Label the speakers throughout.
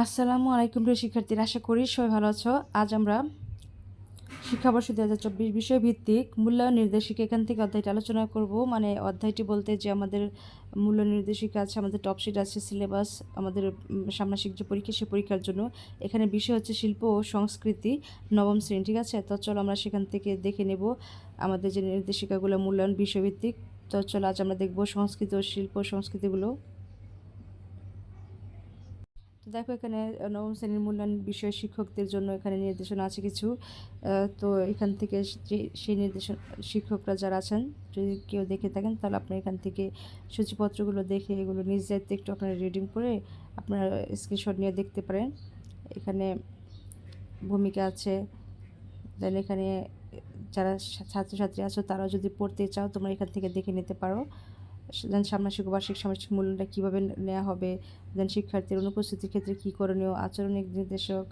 Speaker 1: আসসালামু আলাইকুম প্রিয় শিক্ষার্থীরা। আশা করি সবাই ভালো আছো। আজ আমরা শিক্ষাবর্ষ দু হাজার চব্বিশ বিষয়ভিত্তিক মূল্যায়ন নির্দেশিকা এখান থেকে অধ্যায়টি আলোচনা করব। মানে অধ্যায়টি বলতে যে আমাদের মূল্য নির্দেশিকা আছে আমাদের টপশিট আছে সিলেবাস আমাদের উম, ষান্মাসিক যে পরীক্ষা সে পরীক্ষার জন্য। এখানে বিষয় হচ্ছে শিল্প ও সংস্কৃতি নবম শ্রেণি ঠিক আছে? তো চলো আমরা সেখান থেকে দেখে নেব আমাদের যে নির্দেশিকাগুলো মূল্যায়ন বিষয়ভিত্তিক। তো চলো আজ আমরা দেখব সংস্কৃতি ও শিল্প সংস্কৃতিগুলো। তো দেখো, এখানে নবম শ্রেণির মূল্যায়ন বিষয় শিক্ষকদের জন্য এখানে নির্দেশনা আছে কিছু। তো এখান থেকে সেই নির্দেশন, শিক্ষকরা যারা আছেন, যদি কেউ দেখে থাকেন, তাহলে আপনি এখান থেকে সূচিপত্রগুলো দেখে এগুলো নিজ দায়িত্বে একটু আপনারা রিডিং করে আপনারা স্ক্রিনশট নিয়ে দেখতে পারেন। এখানে ভূমিকা আছে। দেন এখানে যারা ছাত্রছাত্রী আছো, তারাও যদি পড়তে চাও, তোমরা এখান থেকে দেখে নিতে পারো। দেন সামনাসিক বার্ষিক সামাজিক মূল্যটা কীভাবে নেওয়া হবে? দেন শিক্ষার্থীর অনুপস্থিতির ক্ষেত্রে কী করণীয়? আচরণিক নির্দেশক,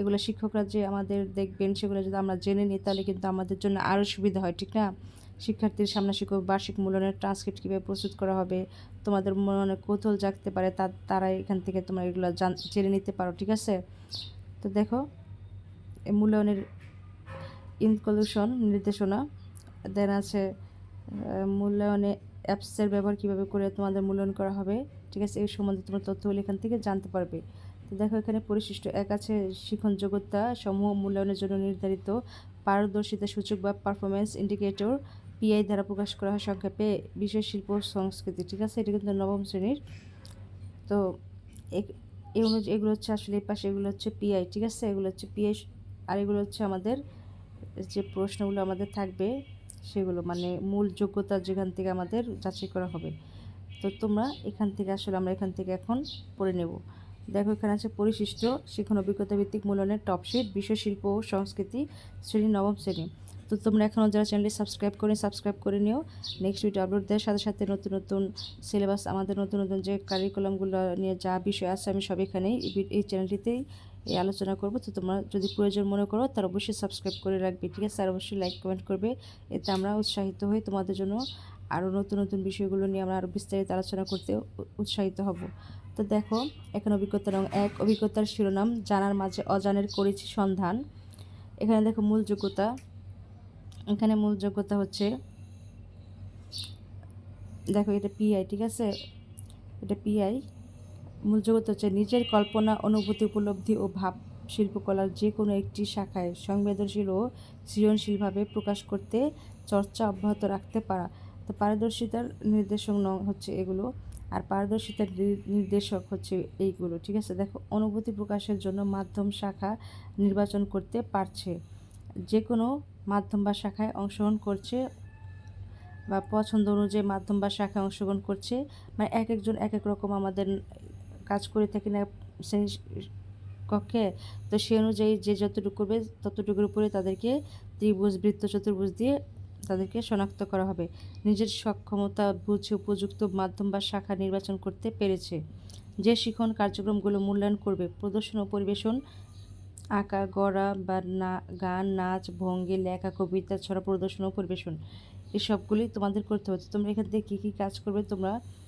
Speaker 1: এগুলো শিক্ষকরা যে আমাদের দেখবেন, সেগুলো যদি আমরা জেনে নিই, তাহলে কিন্তু আমাদের জন্য আরও সুবিধা হয়, ঠিক না? শিক্ষার্থীর সামনাসিক বার্ষিক মূল্যায়নের ট্রান্সক্রিপ্ট কীভাবে প্রস্তুত করা হবে? তোমাদের মনে অনেক কৌতূহল জাগতে পারে, তা তারা এখান থেকে তোমরা এগুলো জান, জেনে নিতে পারো, ঠিক আছে? তো দেখো মূল্যায়নের ইনক্লুশন নির্দেশনা, দেন আছে মূল্যায়নে অ্যাপসের ব্যবহার কীভাবে করে তোমাদের মূল্যায়ন করা হবে, ঠিক আছে, এই সম্বন্ধে তোমরা তথ্যগুলো এখান থেকে জানতে পারবে। তো দেখো, এখানে পরিশিষ্ট এক আছে, শিখন যোগ্যতা সমূহ মূল্যায়নের জন্য নির্ধারিত পারদর্শিতা সূচক বা পারফরমেন্স ইন্ডিকেটর পিআই দ্বারা প্রকাশ করা হয় সংক্ষেপে বিশেষ শিল্প সংস্কৃতি, ঠিক আছে, এটা কিন্তু নবম শ্রেণির। তো এই অনুযায়ী এগুলো হচ্ছে আসলে এই পাশে এগুলো হচ্ছে পিআই ঠিক আছে, এগুলো হচ্ছে পিআই আর এগুলো হচ্ছে আমাদের যে প্রশ্নগুলো আমাদের থাকবে সেগুলো মানে মূল যোগ্যতা যেখান থেকে আমাদের যাচাই করা হবে। তো তোমরা এখান থেকে আসলে আমরা এখান থেকে এখন পড়ে নেব। দেখো, এখানে আছে পরিশিষ্ট শিক্ষণ অভিজ্ঞতা ভিত্তিক মূল্যায়নের টপশিট শিল্প ও সংস্কৃতি শ্রেণি নবম শ্রেণি। তো তোমরা এখনও যারা চ্যানেলটি সাবস্ক্রাইব করে সাবস্ক্রাইব করে নিও। নেক্সট ভিডিও আপলোড দেওয়ার সাথে সাথে নতুন নতুন সিলেবাস আমাদের নতুন নতুন যে কারিকুলামগুলো নিয়ে যা বিষয় আছে, আমি সব এখানেই এই চ্যানেলটিতেই এই আলোচনা করব। তো তোমরা যদি প্রয়োজন মনে করো, তার অবশ্যই সাবস্ক্রাইব করে রাখবে, ঠিক আছে? আর অবশ্যই লাইক কমেন্ট করবে। এতে আমরা উৎসাহিত হই তোমাদের জন্য। আরও নতুন নতুন বিষয়গুলো নিয়ে আমরা আরও বিস্তারিত আলোচনা করতে উৎসাহিত হব। তো দেখো, এখন অভিজ্ঞতা রং এক, অভিজ্ঞতার শিরোনাম, জানার মাঝে অজানের করেছি সন্ধান। এখানে দেখো মূল যোগ্যতা। এখানে মূল যোগ্যতা হচ্ছে, দেখো এটা পিআই ঠিক আছে? এটা পিআই মূল যোগ্যতা হচ্ছে নিজের কল্পনা, অনুভূতি, উপলব্ধি ও ভাব শিল্পকলার যে কোনো একটি শাখায় সংবেদনশীল ও সৃজনশীলভাবে প্রকাশ করতে চর্চা অব্যাহত রাখতে পারা। তো পারদর্শিতার নির্দেশক নং হচ্ছে এগুলো, আর পারদর্শিতার নির্দেশক হচ্ছে এইগুলো, ঠিক আছে? দেখো, অনুভূতি প্রকাশের জন্য মাধ্যম শাখা নির্বাচন করতে পারছে। যে কোনো মাধ্যম বা শাখায় অংশগ্রহণ করছে বা পছন্দ অনুযায়ী মাধ্যম বা শাখায় অংশগ্রহণ করছে মানে এক একজন এক এক রকম আমাদের কাজ করে থাকি না শ্রেণি কক্ষে, তো সেই অনুযায়ী যে যতটুকু করবে ততটুকুর উপরে তাদেরকে ত্রিভুজ, বৃত্ত, চতুর্ভুজ দিয়ে তাদেরকে শনাক্ত করা হবে। নিজের সক্ষমতা বুঝে উপযুক্ত মাধ্যম বা শাখা নির্বাচন করতে পেরেছে। যে শিখন কার্যক্রমগুলো মূল্যায়ন করবে, প্রদর্শন ও পরিবেশন, আঁকা, গড়া বা না, গান, নাচ, ভঙ্গি, লেখা, কবিতা, ছড়া প্রদর্শন ও পরিবেশন এসবগুলি তোমাদের করতে হচ্ছে তোমরা এখান থেকে কী কী কাজ করবে তোমরা সে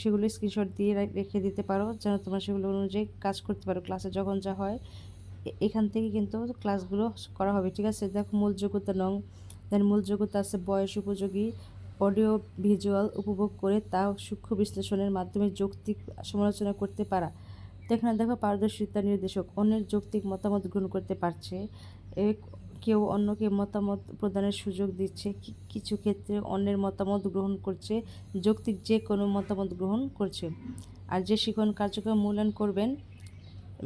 Speaker 1: সেগুলো স্ক্রিনশট দিয়ে রেখে দিতে পারো, যেন তোমরা সেগুলো অনুযায়ী কাজ করতে পারো ক্লাসে যখন যা হয়। এখান থেকে কিন্তু ক্লাসগুলো করা হবে, ঠিক আছে? দেখো মূল যোগ্যতা নং দেন মূল যোগ্যতা আছে বয়স উপযোগী অডিও ভিজুয়াল উপভোগ করে তা সূক্ষ্ম বিশ্লেষণের মাধ্যমে যৌক্তিক সমালোচনা করতে পারা। তো এখানে দেখো পারদর্শিতা নির্দেশক, অন্যের যৌক্তিক মতামত গ্রহণ করতে পারছে। কেউ অন্যকে মতামত প্রদানের সুযোগ দিচ্ছে কিছু ক্ষেত্রে অন্যের মতামত গ্রহণ করছে, যৌক্তিক যে কোনো মতামত গ্রহণ করছে। আর যে শিক্ষণ কার্যক্রম মূল্যায়ন করবেন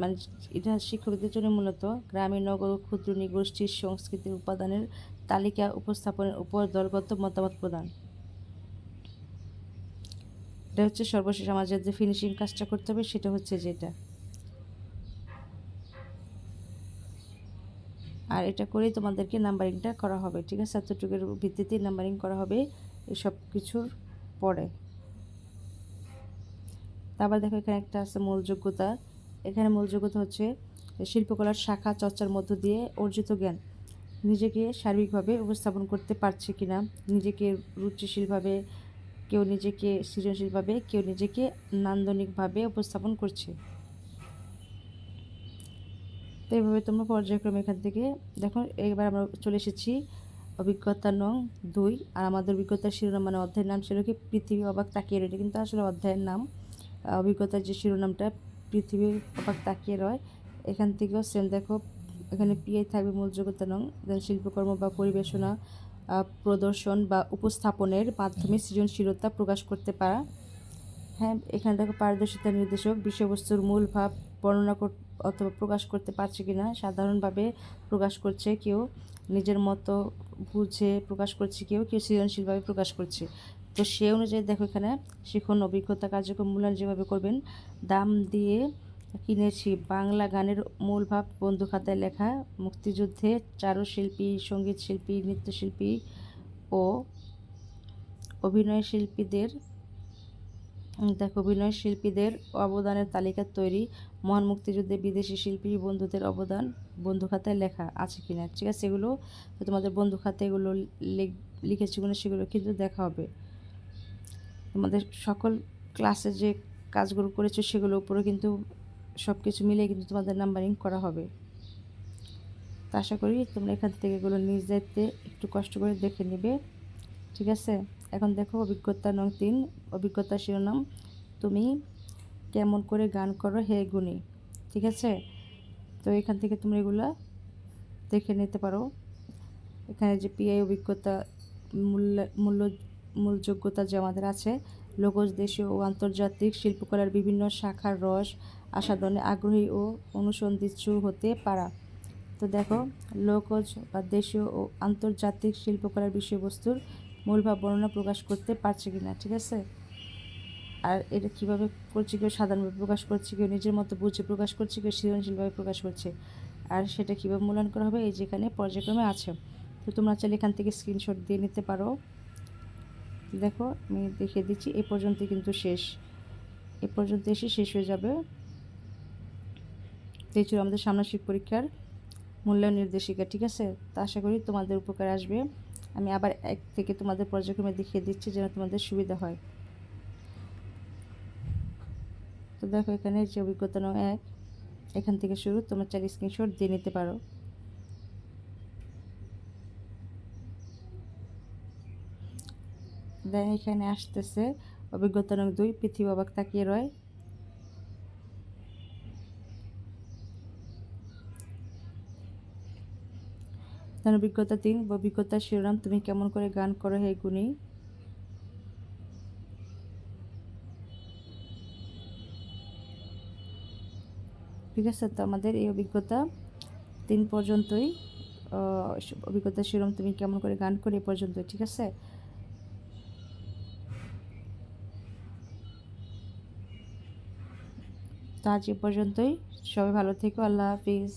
Speaker 1: মানে এটা শিক্ষকদের জন্য মূলত গ্রামীণ নগর ও ক্ষুদ্র নিগোষ্ঠীর সংস্কৃতির উপাদানের তালিকা উপস্থাপনের উপর দলগত মতামত প্রদান। এটা হচ্ছে সর্বশেষ, আমাদের যে ফিনিশিং কাজটা করতে হবে সেটা হচ্ছে যেটা। আর এটা করেই তোমাদেরকে নাম্বারিংটা করা হবে, ঠিক আছে? এতটুকুর ভিত্তিতে নাম্বারিং করা হবে এসব কিছুর পরে। তারপর দেখো এখানে একটা আছে মূল যোগ্যতা। এখানে মূল যোগ্যতা হচ্ছে শিল্পকলার শাখা চর্চার মধ্য দিয়ে অর্জিত জ্ঞান। নিজেকে সার্বিকভাবে উপস্থাপন করতে পারছে কিনা, নিজেকে রুচিশীলভাবে, কেউ নিজেকে সৃজনশীলভাবে, কেউ নিজেকে নান্দনিকভাবে উপস্থাপন করছে। তো এইভাবে তোমরা পর্যায়ক্রমে এখান থেকে, দেখো, এবার আমরা চলে এসেছি অভিজ্ঞতা নং দুই। আর আমাদের অভিজ্ঞতার শিরোনাম মানে অধ্যায়ের নাম ছিল কি? পৃথিবী অবাক তাকিয়ে রয়েছে কিন্তু আসলে অধ্যায়ের নাম। অভিজ্ঞতার যে শিরোনামটা, পৃথিবী অবাক তাকিয়ে রয়, এখান থেকেও সেম দেখো, এখানে পিআই থাকবে মূল যোগ্যতা নং। শিল্পকর্ম বা পরিবেশনা প্রদর্শন বা উপস্থাপনের মাধ্যমে সৃজনশীলতা প্রকাশ করতে পারা। হ্যাঁ এখানে দেখো পারদর্শিতা নির্দেশক, বিষয়বস্তুর মূল ভাব বর্ণনা অথবা প্রকাশ করতে পারছে কিনা, সাধারণভাবে প্রকাশ করছে কেউ, নিজের মতো বুঝে প্রকাশ করছে কেউ কেউ সৃজনশীলভাবে প্রকাশ করছে। তো সে অনুযায়ী দেখো এখানে, শিখন অভিজ্ঞতা কার্যক্রম মূল্যায়ন যেভাবে করবেন, দাম দিয়ে কিনেছি বাংলা গানের মূল ভাব বন্ধু খাতায় লেখা, মুক্তিযুদ্ধে চারুশিল্পী, সংগীত শিল্পী, নৃত্যশিল্পী ও অভিনয় শিল্পীদের দেখো অভিনয় শিল্পীদের অবদানের তালিকা তৈরি, মহান মুক্তিযুদ্ধে বিদেশি শিল্পী বন্ধুদের অবদান বন্ধু খাতায় লেখা আছে কিনা। ঠিক আছে, এগুলো তোমাদের বন্ধু খাতায় এগুলো লিখেছি কিনা সেগুলো কিন্তু দেখা হবে। তোমাদের সকল ক্লাসে যে কাজগুলো করেছ সেগুলোর উপরে কিন্তু সব কিছু মিলে কিন্তু তোমাদের নাম্বারিং করা হবে। তা আশা করি তোমরা এখান থেকে এগুলো নিজ দায়িত্বে একটু কষ্ট করে দেখে নেবে। ঠিক আছে? এখন দেখো অভিজ্ঞতা নং তিন, অভিজ্ঞতা শিরোনাম। তুমি কেমন করে গান করো হে গুণী, ঠিক আছে? তো এখান থেকে তুমি এগুলো দেখে নিতে পারো। এখানে যে পিআই অভিজ্ঞতা, মূল্য মূল্য মূল যোগ্যতা যে আমাদের আছে লোকজ দেশীয় ও আন্তর্জাতিক শিল্পকলার বিভিন্ন শাখার রস, আস্বাদনে আগ্রহী ও অনুসন্ধিৎসু হতে পারা। তো দেখো লোকজ বা দেশীয় ও আন্তর্জাতিক শিল্পকলার বিষয়বস্তুর মূলভাব বর্ণনা প্রকাশ করতে পারছে কি না ঠিক আছে? আর এটা কীভাবে করছে কেউ, সাধারণভাবে প্রকাশ করছে কেউ, নিজের মতো বুঝে প্রকাশ করছে কেউ, সৃজনশীলভাবে প্রকাশ করছে, আর সেটা কীভাবে মূল্যায়ন করা হবে এই যেখানে পর্যায়ক্রমে আছে। তো তোমরা চাইলে এখান থেকে স্ক্রিনশট দিয়ে নিতে পারো। দেখো, আমি দেখিয়ে দিচ্ছি, এ পর্যন্ত কিন্তু শেষ। এ পর্যন্ত এসে শেষ হয়ে যাবে। এই ছিল আমাদের সামনাসিক পরীক্ষার মূল্যায়ন নির্দেশিকা, ঠিক আছে? তা আশা করি তোমাদের উপকার আসবে। আমি আবার এক থেকে তোমাদের পর্যায়ক্রমে দেখিয়ে দিচ্ছি যেন তোমাদের সুবিধা হয়। তো দেখো এখানে যে অভিজ্ঞতা নয় এক, এখান থেকে শুরু, তোমার চার স্ক্রিনশট দিয়ে নিতে পারো। দেন এখানে আসতেছে, অভিজ্ঞতা নং দুই, পৃথিবী অবাক তাকিয়ে রয়। দেন অভিজ্ঞতা তিন অভিজ্ঞতা শিরোনাম তুমি কেমন করে গান করো হে গুণী? ঠিক আছে, তো আমাদের এই অভিজ্ঞতা তিন পর্যন্তই অভিজ্ঞতা শিরোনাম তুমি কেমন করে গান করে এ পর্যন্ত ঠিক আছে? তো আজ এ পর্যন্তই, সবাই ভালো থেকো, আল্লাহ হাফিজ।